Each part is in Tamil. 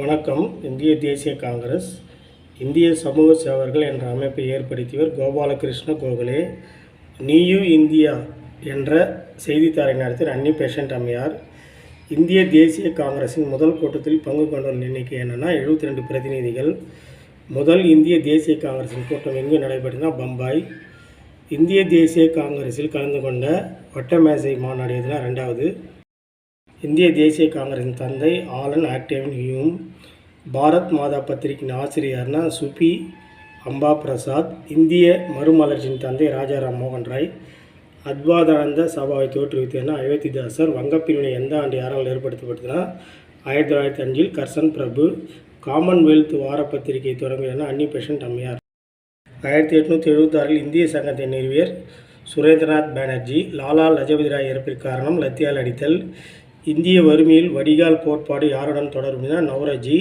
வணக்கம். இந்திய தேசிய காங்கிரஸ் இந்திய சமூக சேவர்கள் என்ற அமைப்பை ஏற்படுத்தியவர் கோபாலகிருஷ்ண கோகலே. நியூ இந்தியா என்ற செய்தித்தாளை நடத்திய அன்னி பேஷண்ட் அம்மையார். இந்திய தேசிய காங்கிரஸின் முதல் கூட்டத்தில் பங்கு கொண்டவர்கள் எண்ணிக்கை என்னென்னா எழுபத்தி ரெண்டு பிரதிநிதிகள். முதல் இந்திய தேசிய காங்கிரஸின் கூட்டம் எங்கு நடைபெற்றதுன்னா பம்பாய். இந்திய தேசிய காங்கிரஸில் கலந்து கொண்ட வட்டமேசை மாநாடு எதுனா ரெண்டாவது. இந்திய தேசிய காங்கிரஸின் தந்தை ஆலன் ஆக்டேவன் ஹியூம் பாரத் மாதா பத்திரிகையின் ஆசிரியர்னா சுபி அம்பா பிரசாத் இந்திய மறுமலர்ச்சியின் தந்தை ராஜாராம் மோகன் ராய் அத்வாதானந்த சபாவை தோற்றுவித்தேன்னா அயோத்திதாசர் வங்கப்பிரிவினை எந்த ஆண்டு யாரால் ஏற்படுத்தப்பட்டதுன்னா ஆயிரத்தி தொள்ளாயிரத்தி அஞ்சில் கர்சன் பிரபு காமன்வெல்த் வார பத்திரிகை தொடங்கியன அன்னி பெஷன்ட் அம்மையார். ஆயிரத்தி எட்நூற்றி எழுபத்தாறில் இந்திய சங்கத்தை நிறுவியர் சுரேந்திரநாத் பானர்ஜி லாலா லஜபதி ராய் இறப்பிற்கு காரணம் லத்தியால் அடித்தல் இந்திய வறுமையில் வடிகால் கோட்பாடு யாருடன் தொடர்புனா நவரஜி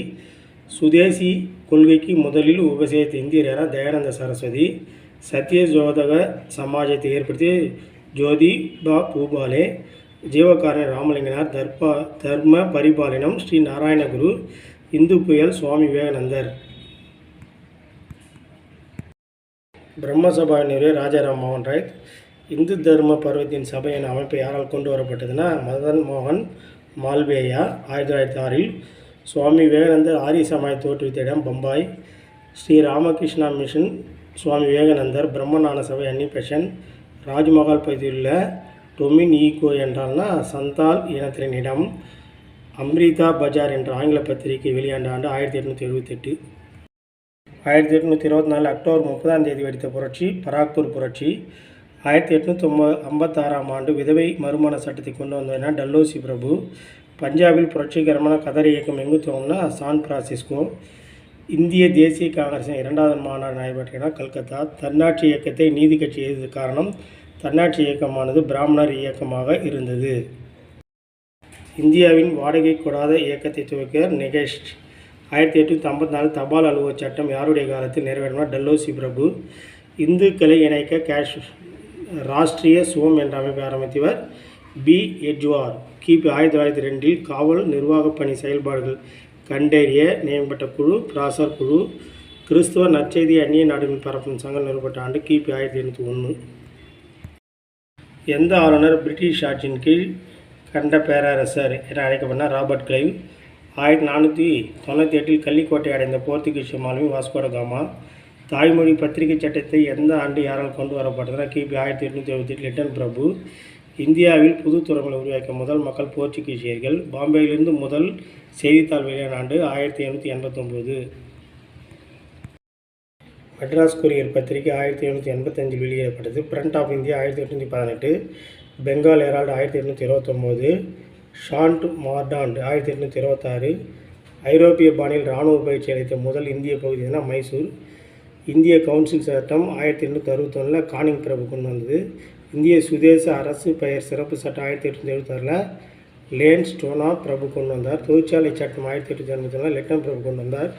சுதேசி கொள்கைக்கு முதலில் உபசேத்த இந்தியரான தயானந்த சரஸ்வதி சத்யஜோதக சமாஜத்தை ஏற்படுத்திய ஜோதி பா பூபாலே ஜீவகாரண ராமலிங்கனார் தர்பா தர்ம பரிபாலனம் ஸ்ரீ நாராயணகுரு இந்து புயல் சுவாமி விவேகானந்தர். பிரம்மசபாவினுடைய ராஜாராம் மோகன் ராய் இந்து தர்ம பருவத்தின் சபை என அமைப்பு யாரால் கொண்டு வரப்பட்டதுன்னா மதன் மோகன் மால்வேயா ஆயிரத்தி தொள்ளாயிரத்தி ஆறில் சுவாமி விவேகானந்தர் ஆரிய சமாய தோற்றுவித்த இடம் பம்பாய். ஸ்ரீ ராமகிருஷ்ணா மிஷன் சுவாமி விவேகானந்தர் பிரம்மஞான சபை அன்னிபெஷன் ராஜ்மஹால் பகுதியில் டொமின் ஈகோ என்றால்னா சந்தால் இனத்தின் இடம். அம்ரிதா பஜார் என்ற ஆங்கில பத்திரிகை வெளியாண்ட ஆண்டு ஆயிரத்தி எட்நூற்றி எழுபத்தெட்டு ஆயிரத்தி எட்நூற்றி இருபத்தி நாலு அக்டோபர் முப்பதாம் தேதி வெடித்த புரட்சி பராக்பூர் புரட்சி. ஆயிரத்தி எட்நூற்றி ஒம்பது ஐம்பத்தாறாம் ஆண்டு விதவை மறுமண சட்டத்தை கொண்டு வந்ததுன்னா டல்லோசி பிரபு. பஞ்சாபில் புரட்சிகரமான கதர் இயக்கம் எங்கு துவங்கினா? San Francisco. இந்திய தேசிய காங்கிரசின் இரண்டாவது மாநாடு நடைபெற்றனா கல்கத்தா. தன்னாட்சி இயக்கத்தை நீதி கட்சி எழுதியது காரணம் தன்னாட்சி இயக்கமானது பிராமணர் இயக்கமாக இருந்தது. இந்தியாவின் வாடகை கூடாத இயக்கத்தை துவக்க நிகேஷ். ஆயிரத்தி எட்நூற்றி ஐம்பத்தி நாலு தபால் அலுவலக சட்டம் யாருடைய காலத்தில் நிறைவேறினார் டல்லோசி பிரபு. இந்துக்களை இணைக்க கேஷ் ராஷ்ட்ரிய சுவம் என்ற அமைப்பை ஆரம்பித்தவர் பி. எட்ஜ்வார். கிபி ஆயிரத்தி தொள்ளாயிரத்தி ரெண்டில் காவல் நிர்வாகப் பணி செயல்பாடுகள் கண்டறிய நியமிக்கப்பட்ட குழு பிராசர் குழு கிறிஸ்துவ நற்செய்தி அந்நிய நாடுகளில் பரப்பும் சங்கம் நிறுவப்பட்ட ஆண்டு கிபி ஆயிரத்தி எண்ணூற்றி ஒன்று. எந்த ஆளுநர் பிரிட்டிஷ் ஆட்சியின் கீழ் கண்ட பேரரசர் என அழைக்கப்பட்ட ராபர்ட் கிளைவ்? ஆயிரத்தி நானூற்றி தொண்ணூற்றி எட்டில் கள்ளிக்கோட்டை அடைந்த போர்த்துகீசிய மாலுமி வாஸ்கோட காமா தாய்மொழி பத்திரிகை சட்டத்தை எந்த ஆண்டு யாரால் கொண்டு வரப்பட்டதுனா கிபி ஆயிரத்தி எட்நூற்றி எழுபத்தி எட்டு லிட்டன் பிரபு. இந்தியாவில் புது துறைமுறை உருவாக்கிய முதல் மக்கள் போர்ச்சுகீசியர்கள். பாம்பேயிலிருந்து முதல் செய்தித்தாள் வெளியான ஆண்டு ஆயிரத்தி எண்ணூற்றி எண்பத்தொம்போது. மெட்ராஸ் கொரியர் பத்திரிகை ஆயிரத்தி எழுநூற்றி எண்பத்தஞ்சில் வெளியிடப்பட்டது. பிரண்ட் ஆஃப் இந்தியா ஆயிரத்தி எட்நூற்றி பதினெட்டு. பெங்கால் ஹெரால்டு ஆயிரத்தி எட்நூற்றி இருபத்தொம்போது. ஷாண்ட் மார்டாண்ட் ஆயிரத்தி எட்நூற்றி இருபத்தாறு. ஐரோப்பிய பாணியில் இராணுவ பயிற்சி அளித்த முதல் இந்திய பகுதினா மைசூர். இந்திய கவுன்சில் சட்டம் ஆயிரத்தி எண்ணூற்றி அறுபத்தொன்னில் கானிங் பிரபு கொண்டு வந்தது. இந்திய சுதேச அரசு பெயர் சிறப்பு சட்டம் ஆயிரத்தி எட்நூற்றி எழுபத்தாறில் லேன் ஸ்டோனா பிரபு கொண்டு வந்தார். தொழிற்சாலை சட்டம் ஆயிரத்தி எட்நூற்றி எண்பத்தி லெட்டன் பிரபு கொண்டு வந்தார்.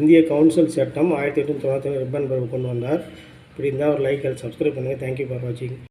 இந்திய கவுன்சில் சட்டம் ஆயிரத்தி எட்நூற்றி தொண்ணூற்றி ரிப்பன் பிரபு கொண்டு வந்தார். இப்படி இருந்தால் ஒரு லைக் சப்ஸ்கிரைப் பண்ணுங்கள் தேங்க்யூ ஃபார் வாட்சிங்